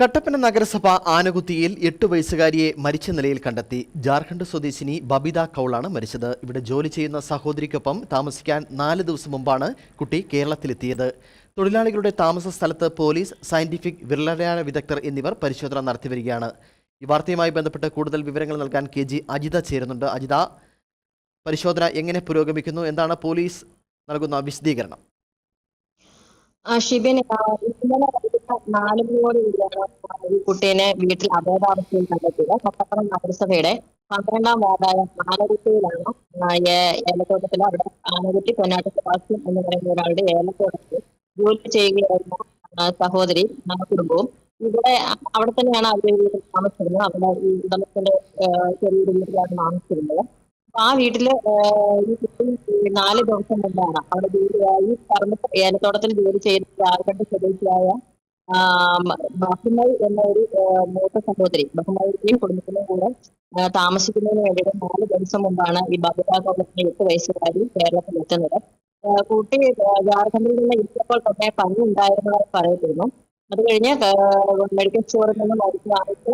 കട്ടപ്പന നഗരസഭ ആനകുത്തിയിൽ എട്ട് വയസ്സുകാരിയെ മരിച്ച നിലയിൽ കണ്ടെത്തി. ജാർഖണ്ഡ് സ്വദേശിനി ബബിത കൗളാണ് മരിച്ചത്. ഇവിടെ ജോലി ചെയ്യുന്ന സഹോദരിക്കൊപ്പം താമസിക്കാൻ നാല് ദിവസം മുമ്പാണ് കുട്ടി കേരളത്തിലെത്തിയത്. തൊഴിലാളികളുടെ താമസ സ്ഥലത്ത് പോലീസ് സയന്റിഫിക് വിരലടയാള വിദഗ്ധർ എന്നിവർ പരിശോധന നടത്തിവരികയാണ് ഈ വാർത്തയുമായി ബന്ധപ്പെട്ട് കൂടുതൽ വിവരങ്ങൾ നൽകാൻ കെ ജി അജിത ചേരുന്നുണ്ട്. അജിത പരിശോധന എങ്ങനെ പുരോഗമിക്കുന്നു? എന്താണ് പോലീസ് നൽകുന്ന വിശദീകരണം? ഇന്നലെ നാല് കുട്ടീനെ വീട്ടിൽ അബോധാവസ്ഥയിൽ കണ്ടെത്തിയത്. കട്ടപ്പുറം നഗരസഭയുടെ പന്ത്രണ്ടാം വാർഡായ ആനകുട്ടിയിലാണ് ഏലത്തോട്ടത്തിലെ അവിടെ ആനകുട്ടി പൊന്നാട്ട് സെബാസ്റ്റ്യൻ എന്ന് പറയുന്ന ഒരാളുടെ ഏലത്തോട്ടത്തിൽ ജോലി ചെയ്യുകയായിരുന്ന സഹോദരി കുടുംബവും. ഇവിടെ അവിടെ തന്നെയാണ് അവരുടെ താമസിച്ചിരുന്നത്. അവിടെ ഈ ഉടമസ്ഥന്റെ ചെറിയ വീട്ടിലാണ് താമസിച്ചിരുന്നത്. ആ വീട്ടിൽ നാല് ദിവസം മുമ്പാണ് അവിടെ ജോലിയായി പറമ്പ് ഏലത്തോട്ടത്തിൽ ജോലി ചെയ്യുന്ന ജാർഖണ്ഡ് സ്വദേശിയായ ബഹുമൈ എന്ന ഒരു മൂത്ത സഹോദരി ബഹുമൈയുടെയും കുടുംബത്തിനും കൂടെ താമസിക്കുന്നതിന് വേണ്ടിയിട്ട് നാല് ദിവസം മുമ്പാണ് ഈ ബബിത കോളേജിലെ എട്ട് വയസ്സുകാരി കേരളത്തിൽ എത്തുന്നത്. കൂട്ടി ജാർഖണ്ഡിൽ നിന്ന് എത്തിയപ്പോൾ തന്നെ പനി ഉണ്ടായിരുന്നതായി പറയപ്പെടുന്നു. അത് കഴിഞ്ഞ് മെഡിക്കൽ സ്റ്റോറിൽ നിന്ന് മരുന്ന് വാങ്ങിച്ച്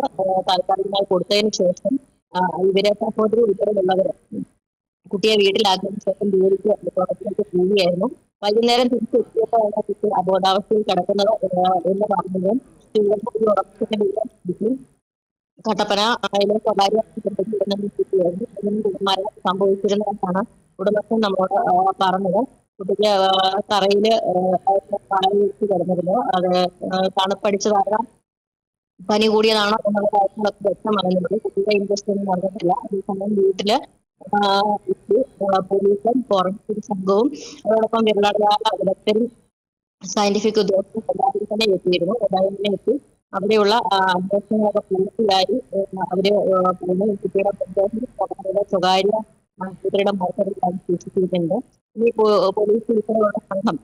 താൽക്കാലികമായി കൊടുത്തതിന് ശേഷം ഇവരെ സഹോദരി ഉൾപ്പെടെയുള്ളവര്. കുട്ടിയെ വീട്ടിലാക്കിയതിനു ശേഷം ജോലിക്ക് പുറത്തേക്ക് പോവുകയായിരുന്നു. വൈകുന്നേരം തിരിച്ചെത്തിയപ്പോഴാണ് കുട്ടി അബോധാവസ്ഥയിൽ കിടക്കുന്നത് എന്ന് പറഞ്ഞതും കട്ടപ്പന അതിലെ സ്വകാര്യ കുട്ടിയായിരുന്നു സംഭവിച്ചിരുന്നതെന്നാണ് ഉടമസ്ഥൻ നമ്മളോട് പറഞ്ഞത്. കുട്ടിക്ക് തറയിൽ വെച്ച് കിടന്നിരുന്നു. അത് തണുപ്പടിച്ചതാകാം. പനി കൂടിയതാണോ എന്നുള്ള കാര്യങ്ങളൊക്കെ വ്യക്തമാകുന്നുണ്ട് കുട്ടിയുടെ ഇൻട്രസ്റ്റ് ഒന്നും നടന്നിട്ടില്ല അതേസമയം വീട്ടിൽ പോലീസും ഫോറൻസിക് സംഘവും അതോടൊപ്പം വിരളടയാള വിദഗ്ധരും സയന്റിഫിക് ഉദ്യോഗസ്ഥരും തന്നെ എത്തിയിരുന്നു. എല്ലാവരും എത്തി. അവിടെയുള്ള അന്വേഷണങ്ങളൊക്കെ പൂർത്തിയായി. അവർ കുട്ടിയുടെ സ്വകാര്യ ആശുപത്രിയുടെ മോർച്ചറിയിലാണ് സൂക്ഷിച്ചിരിക്കുന്നത് ഈ പോലീസ് ഉൾപ്പെടെയുള്ള സംഘം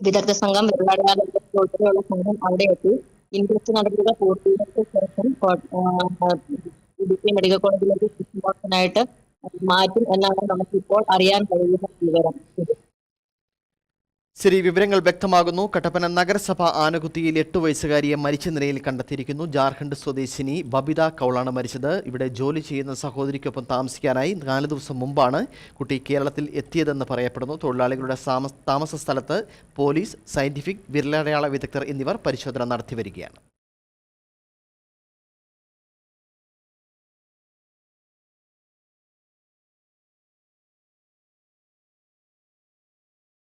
വിദഗ്ധ സംഘം വിദഗ്ധർ ഉൾപ്പെടെയുള്ള സംഘം അവിടെ എത്തി. ഇൻക്വസ്റ്റ് നടപടികൾ പൂർത്തീകരിച്ച ശേഷം മെഡിക്കൽ കോളേജിലേക്ക് മാറ്റും എന്നാണ് നമുക്കിപ്പോൾ അറിയാൻ കഴിയുന്ന വിവരം ശരി വിവരങ്ങൾ വ്യക്തമാകുന്നു. കട്ടപ്പന നഗരസഭ ആനകുത്തിയിൽ എട്ട് വയസ്സുകാരിയെ മരിച്ച നിലയിൽ കണ്ടെത്തിയിരിക്കുന്നു. ജാർഖണ്ഡ് സ്വദേശിനി ബബിത കൗളാണ് മരിച്ചത്. ഇവിടെ ജോലി ചെയ്യുന്ന സഹോദരിക്കൊപ്പം താമസിക്കാനായി നാല് ദിവസം മുമ്പാണ് കുട്ടി കേരളത്തിൽ എത്തിയതെന്ന് പറയപ്പെടുന്നു. തൊഴിലാളികളുടെ താമസ സ്ഥലത്ത് പോലീസ് സയന്റിഫിക് വിരലടയാള വിദഗ്ധർ എന്നിവർ പരിശോധന നടത്തി വരികയാണ്.